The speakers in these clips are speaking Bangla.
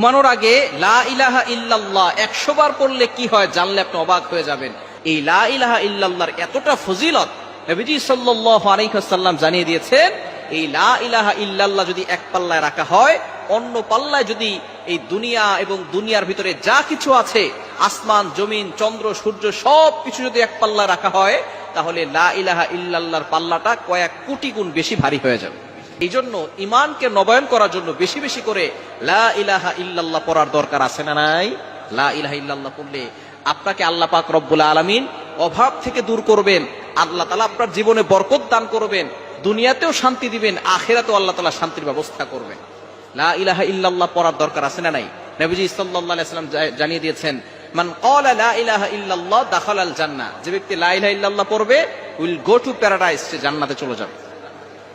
ঘুমানোর আগে, লা ইলাহা ইল্লাল্লাহ, একশো বার পড়লে কি হয় জানলে আপনি অবাক হয়ে যাবেন। এই লা ইলাহা ইল্লাল্লাহর এতটা ফজিলত নবীজি সাল্লাল্লাহু আলাইহি ওয়াসাল্লাম জানিয়ে দিয়েছেন, এই লা ইলাহা ইল্লাল্লাহ যদি এক পাল্লায় রাখা হয়, অন্য পাল্লায় যদি এই দুনিয়া এবং দুনিয়ার ভিতরে যা কিছু আছে, আসমান, জমিন, চন্দ্র, সূর্য, সব কিছু যদি এক পাল্লায় রাখা হয়, তাহলে লা ইলাহা ইল্লাল্লাহর পাল্লাটা কয়েক কোটি গুণ বেশি ভারী হয়ে যাবে। এই জন্য ইমানকে নবায়ন করার জন্য বেশি বেশি করে লা ইলাহা ইল্লাল্লাহ পড়ার দরকার আছে না নাই? লা ইলাহা ইল্লাল্লাহ পড়লে আপনাকে আল্লাহ পাক রব্বুল আলামিন অভাব থেকে দূর করবেন, আল্লাহ তালা আপনার জীবনে বরকত দান করবেন, দুনিয়াতেও শান্তি দিবেন, আখেরাতেও আল্লাহ তালা শান্তির ব্যবস্থা করবেন। লা ইলাহা ইল্লাল্লাহ পড়ার দরকার আছে না নাই? নবীজি সাল্লাল্লাহু আলাইহি সাল্লাম জানিয়ে দিয়েছেন, মান ক্বালা লা ইলাহা ইল্লাল্লাহ দাখালাল জান্নাহ। যে ব্যক্তি লা ইলাহা ইল্লাল্লাহ পড়বে, উইল গো টু প্যারাডাইস, সে জান্নাতে চলে যাবে।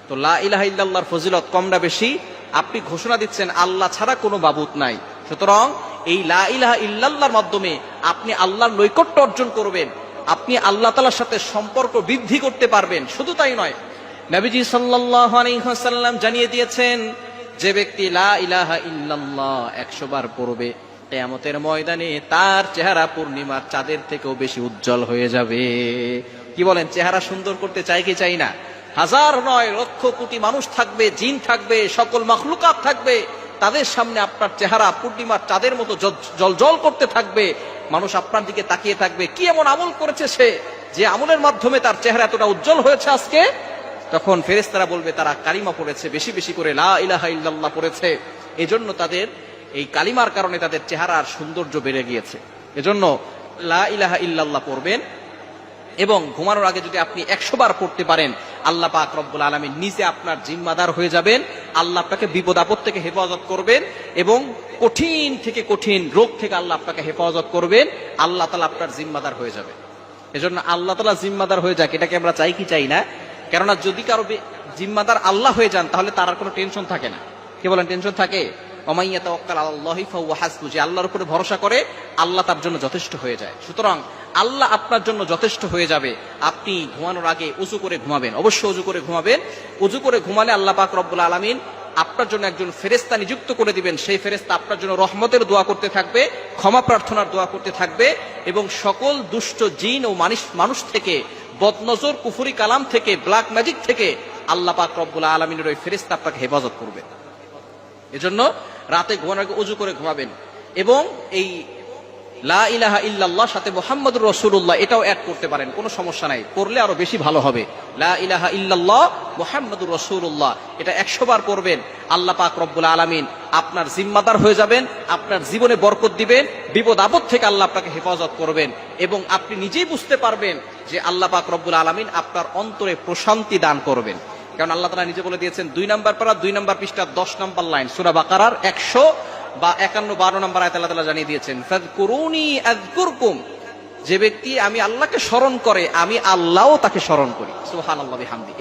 তো লা ফজিলত কমটা বেশি। আপনি ঘোষণা দিচ্ছেন, আল্লাহ ছাড়া কোনো বাবুত নাই। সুতরাং এই লা ইলাহা ইল্লাল্লাহর মাধ্যমে আপনি আল্লাহর নৈকট্য অর্জন করবেন। আপনি আল্লাহ তালার সাথে সম্পর্ক বৃদ্ধি করতে পারবেন। শুধু তাই নয়, নবীজি আলাইহি জানিয়ে দিয়েছেন, যে ব্যক্তি লা ইলাহা ইল্লাল্লাহ একশো বার পড়বে ময়দানে তার চেহারা পূর্ণিমার চাঁদের থেকেও বেশি উজ্জ্বল হয়ে যাবে। কি বলেন, চেহারা সুন্দর করতে চাই কি চাই না? হাজার নয় লক্ষ কোটি মানুষ থাকবে, জিন থাকবে, সকল মখলুকাত থাকবে। তাদের সামনে আপনার চেহারা পূর্ণিমার চাঁদের মতো জল করতে থাকবে। মানুষ আপনার দিকে তাকিয়ে থাকবে। কি এমন আমল করেছে সে? যে আমলের মাধ্যমে তার চেহারা এতটা উজ্জ্বল হয়েছে আজকে? তখন ফেরেশতারা বলবে, তারা কালিমা পড়েছে, বেশি বেশি করে লা ইলাহা ইল্লাল্লাহ পড়েছে। এজন্য তাদের এই কালিমার কারণে তাদের চেহারার সৌন্দর্য বেড়ে গিয়েছে। এজন্য লা ইলাহা ইল্লাল্লাহ পড়বেন এবং ঘুমানোর আগে যদি আপনি একশো বার পড়তে পারেন আল্লাহ পাক রব্বুল আলমী নিজে আপনার জিম্মাদার হয়ে যাবেন। আল্লাহ আপনাকে বিপদ আপদ থেকে হেফাজত করবেন এবং কঠিন থেকে কঠিন রোগ থেকে আল্লাহ আপনাকে হেফাজত করবেন। আল্লাহ তালা আপনার জিম্মাদার হয়ে যাবে। এজন্য আল্লাহ তালা জিম্মাদার হয়ে যাক, এটাকে আমরা চাই কি চাই না? কেননা যদি কারও জিম্মাদার আল্লাহ হয়ে যান, তাহলে তার আর কোনো টেনশন থাকে না। কি বলেন, টেনশন থাকে? অমাইয়া তাওয়াক্কাল আল্লাহি যে আল্লাহর উপরে ভরসা করে, আল্লাহ তার জন্য যথেষ্ট হয়ে যায়। সুতরাং আল্লাহ আপনার জন্য যথেষ্ট হয়ে যাবে। আপনি ঘুমানোর আগে উজু করে ঘুমাবেন। অবশ্যই উজু করে ঘুমাবেন। উজু করে ঘুমালে আল্লাহ পাক রব্বুল আলামিন আপনার জন্য একজন ফেরেস্তা নিযুক্ত করে দিবেন। সেই ফেরেস্তা আপনার জন্য রহমতের দোয়া করতে থাকবে, ক্ষমা প্রার্থনার দোয়া করতে থাকবে এবং সকল দুষ্ট জিন ও মানুষ মানুষ থেকে, বদনজর, কুফুরি কালাম থেকে ব্ল্যাক ম্যাজিক থেকে আল্লাহ পাক রব্বুল আলমিনের ওই ফেরেস্তা আপনাকে হেফাজত করবে। এজন্য রাতে ঘুমানোর আগে উজু করে ঘুমাবেন এবং এই লা ইলাহা ইল্লাল্লাহ, সাথে মোহাম্মদুর রসুল্লাহ এটাও অ্যাড করতে পারেন, কোনো সমস্যা নাই। পড়লে আরও বেশি ভালো হবে। লা ইলাহা ইল্লাল্লাহ, মোহাম্মদুর রসুল্লাহ এটা একশো বার পড়বেন। আল্লাহ পাক রব্বুল আলমিন আপনার জিম্মাদার হয়ে যাবেন, আপনার জীবনে বরকত দিবেন, বিপদ আপদ থেকে আল্লাহ আপনাকে হেফাজত করবেন এবং আপনি নিজেই বুঝতে পারবেন যে আল্লাহ পাক রব্বুল আলমিন আপনার অন্তরে প্রশান্তি দান করবেন। কারণ আল্লাহ তালা নিজে বলে দিয়েছেন, দুই নাম্বার পারা, দুই নাম্বার পৃষ্ঠা, দশ নাম্বার লাইন, সুরা বাকারার একশো বা একান্ন বারো নম্বর আয়ত আল্লাহ তালা জানিয়ে দিয়েছেন করুন যে ব্যক্তি আমি আল্লাহকে স্মরণ করে, আমি আল্লাহও তাকে স্মরণ করি। সুবহানাল্লাহ, বিহামদি।